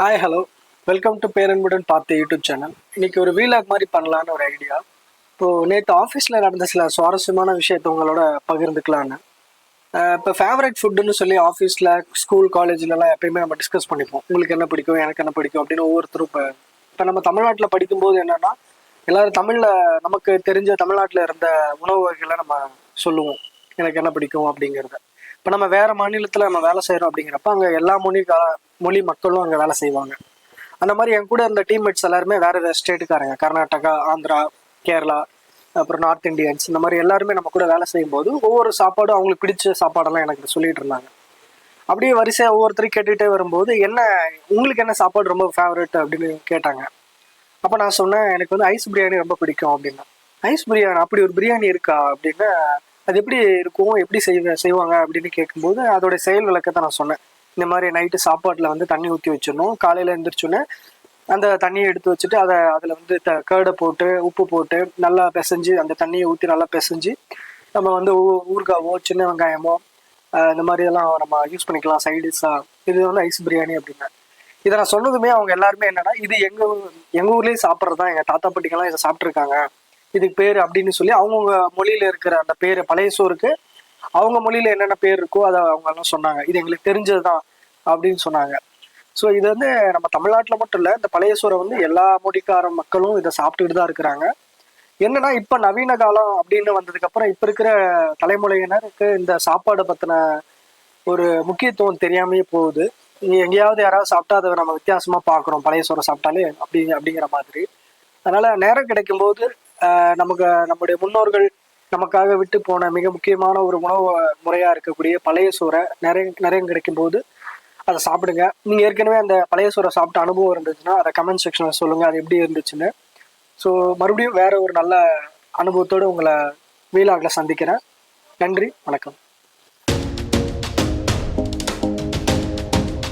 Hi hello welcome to பேரன்புடன் பார்த்த YouTube channel இன்னைக்கு ஒரு வீலாக் மாதிரி பண்ணலான்னு ஒரு ஐடியா இப்போது நேற்று ஆஃபீஸில் நடந்த சில சுவாரஸ்யமான விஷயத்த உங்களோட பகிர்ந்துக்கலான்னு இப்போ ஃபேவரட் ஃபுட்டுன்னு சொல்லி ஆஃபீஸில் ஸ்கூல் காலேஜ்லலாம் எப்பயுமே நம்ம டிஸ்கஸ் பண்ணிப்போம். உங்களுக்கு என்ன பிடிக்கும் எனக்கு என்ன பிடிக்கும் அப்படின்னு ஒவ்வொருத்தரும் இப்போ இப்போ நம்ம தமிழ்நாட்டில் படிக்கும்போது என்னென்னா எல்லாரும் தமிழில் நமக்கு தெரிஞ்ச தமிழ்நாட்டில் இருந்த உணவு வகைகளை நம்ம சொல்லுவோம். எனக்கு என்ன பிடிக்கும் அப்படிங்கிறத. இப்போ நம்ம வேறு மாநிலத்தில் நம்ம வேலை செய்கிறோம் அப்படிங்கிறப்ப அங்கே எல்லா மொழி மொழி மக்களும் அங்கே வேலை செய்வாங்க. அந்த மாதிரி என் கூட இருந்த டீம்மேட்ஸ் எல்லாருமே வேற வேறு ஸ்டேட்டுக்காரங்க கர்நாடகா ஆந்திரா கேரளா அப்புறம் நார்த் இந்தியன்ஸ் இந்த மாதிரி எல்லாருமே நம்ம கூட வேலை செய்யும்போது ஒவ்வொரு சாப்பாடும் அவங்களுக்கு பிடிச்ச சாப்பாடெல்லாம் எனக்கு சொல்லிட்டு இருந்தாங்க. அப்படியே வரிசையாக ஒவ்வொருத்தரும் கேட்டுகிட்டே வரும்போது என்ன உங்களுக்கு என்ன சாப்பாடு ரொம்ப ஃபேவரட் அப்படின்னு கேட்டாங்க. அப்போ நான் சொன்னேன் எனக்கு வந்து ஐஸ் பிரியாணி ரொம்ப பிடிக்கும் அப்படின்னா. ஐஸ் பிரியாணி அப்படி ஒரு பிரியாணி இருக்கா? அப்படின்னு அது எப்படி இருக்கும்? எப்படி செய்வ செய்வாங்க? அப்படின்னு கேட்கும்போது அதோட செயல் விளக்கத்தை நான் சொன்னேன். இந்த மாதிரி நைட்டு சாப்பாட்டில் வந்து தண்ணி ஊற்றி வச்சிடணும். காலையில் எழுந்திரிச்சோன்னே அந்த தண்ணியை எடுத்து வச்சுட்டு அதை அதில் வந்து த கேடை போட்டு உப்பு போட்டு நல்லா பிசைஞ்சு அந்த தண்ணியை ஊற்றி நல்லா பிசைஞ்சு நம்ம வந்து ஊ- ஊறுகாவோ சின்ன வெங்காயமோ இந்த மாதிரி இதெல்லாம் நம்ம யூஸ் பண்ணிக்கலாம். சைடிஷாக இது வந்து ஐஸ் பிரியாணி அப்படின்னா. இதை நான் சொன்னதுமே அவங்க எல்லாருமே என்னன்னா இது எங்கள் எங்கள் எங்க சாப்பிட்றது தான் எங்கள் தாத்தா பாட்டிக்கெல்லாம் இதை சாப்பிட்ருக்காங்க இதுக்கு பேர் அப்படின்னு சொல்லி அவங்கவுங்க மொழியில் இருக்கிற அந்த பேர் பழைய சோறுக்கு அவங்க மொழியில என்னென்ன பேர் இருக்கோ அதை அவங்க எல்லாம் சொன்னாங்க. இது எங்களுக்கு தெரிஞ்சது தான் அப்படின்னு சொன்னாங்க. ஸோ இது வந்து நம்ம தமிழ்நாட்டில் மட்டும் இல்லை இந்த பழைய சோறை வந்து எல்லா மொழிக்கார மக்களும் இதை சாப்பிட்டுக்கிட்டு தான் இருக்கிறாங்க. என்னன்னா இப்போ நவீன காலம் அப்படின்னு வந்ததுக்கு அப்புறம் இப்போ இருக்கிற தலைமுறையினருக்கு இந்த சாப்பாடை பற்றின ஒரு முக்கியத்துவம் தெரியாமையே போகுது. நீ எங்கேயாவது யாராவது சாப்பிட்டா அதை நம்ம வித்தியாசமா பார்க்குறோம். பழைய சோறை சாப்பிட்டாலே அப்படி அப்படிங்கிற மாதிரி. அதனால நேரம் கிடைக்கும்போது ஆஹ் நமக்கு நம்முடைய முன்னோர்கள் நமக்காக விட்டு போன மிக முக்கியமான ஒரு உணவு முறையாக இருக்கக்கூடிய பழைய சோறை நிறைய நிறைய கிடைக்கும் போது அதை சாப்பிடுங்க. நீங்கள் ஏற்கனவே அந்த பழைய சோறை சாப்பிட்ட அனுபவம் இருந்துச்சுன்னா அதை கமெண்ட் செக்ஷனில் சொல்லுங்கள் அது எப்படி இருந்துச்சுன்னு. ஸோ மறுபடியும் வேற ஒரு நல்ல அனுபவத்தோடு உங்களை வீலாகில் சந்திக்கிறேன். நன்றி வணக்கம்.